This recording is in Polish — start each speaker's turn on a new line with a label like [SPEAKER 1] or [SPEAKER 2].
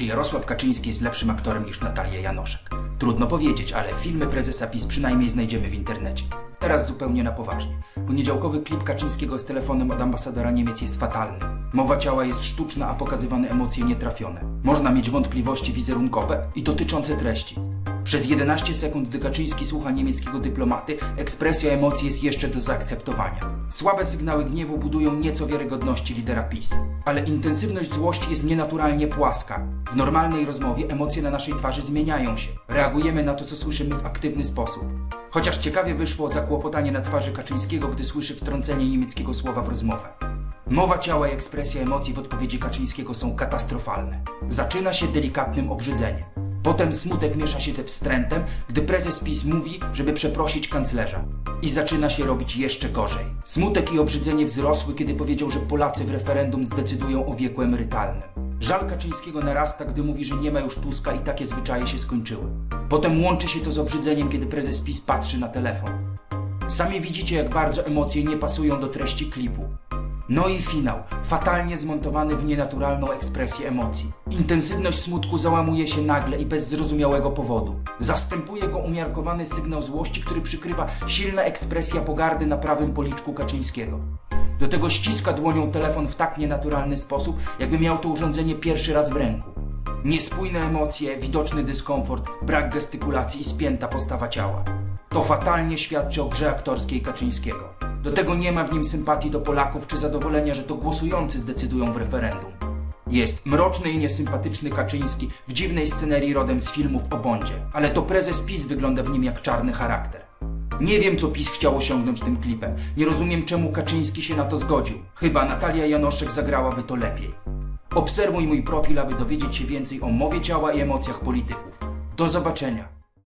[SPEAKER 1] Czy Jarosław Kaczyński jest lepszym aktorem niż Natalia Janoszek? Trudno powiedzieć, ale filmy prezesa PiS przynajmniej znajdziemy w internecie. Teraz zupełnie na poważnie. Poniedziałkowy klip Kaczyńskiego z telefonem od ambasadora Niemiec jest fatalny. Mowa ciała jest sztuczna, a pokazywane emocje nietrafione. Można mieć wątpliwości wizerunkowe i dotyczące treści. Przez 11 sekund, gdy Kaczyński słucha niemieckiego dyplomaty, ekspresja emocji jest jeszcze do zaakceptowania. Słabe sygnały gniewu budują nieco wiarygodności lidera PiS. Ale intensywność złości jest nienaturalnie płaska. W normalnej rozmowie emocje na naszej twarzy zmieniają się. Reagujemy na to, co słyszymy w aktywny sposób. Chociaż ciekawie wyszło zakłopotanie na twarzy Kaczyńskiego, gdy słyszy wtrącenie niemieckiego słowa w rozmowę. Mowa ciała i ekspresja emocji w odpowiedzi Kaczyńskiego są katastrofalne. Zaczyna się delikatnym obrzydzeniem. Potem smutek miesza się ze wstrętem, gdy prezes PiS mówi, żeby przeprosić kanclerza. I zaczyna się robić jeszcze gorzej. Smutek i obrzydzenie wzrosły, kiedy powiedział, że Polacy w referendum zdecydują o wieku emerytalnym. Żal Kaczyńskiego narasta, gdy mówi, że nie ma już Tuska i takie zwyczaje się skończyły. Potem łączy się to z obrzydzeniem, kiedy prezes PiS patrzy na telefon. Sami widzicie, jak bardzo emocje nie pasują do treści klipu. No i finał, fatalnie zmontowany w nienaturalną ekspresję emocji. Intensywność smutku załamuje się nagle i bez zrozumiałego powodu. Zastępuje go umiarkowany sygnał złości, który przykrywa silna ekspresja pogardy na prawym policzku Kaczyńskiego. Do tego ściska dłonią telefon w tak nienaturalny sposób, jakby miał to urządzenie pierwszy raz w ręku. Niespójne emocje, widoczny dyskomfort, brak gestykulacji i spięta postawa ciała. To fatalnie świadczy o grze aktorskiej Kaczyńskiego. Do tego nie ma w nim sympatii do Polaków czy zadowolenia, że to głosujący zdecydują w referendum. Jest mroczny i niesympatyczny Kaczyński w dziwnej scenerii rodem z filmów o Bondzie, ale to prezes PiS wygląda w nim jak czarny charakter. Nie wiem, co PiS chciał osiągnąć tym klipem. Nie rozumiem, czemu Kaczyński się na to zgodził. Chyba Natalia Janoszek zagrałaby to lepiej. Obserwuj mój profil, aby dowiedzieć się więcej o mowie ciała i emocjach polityków. Do zobaczenia.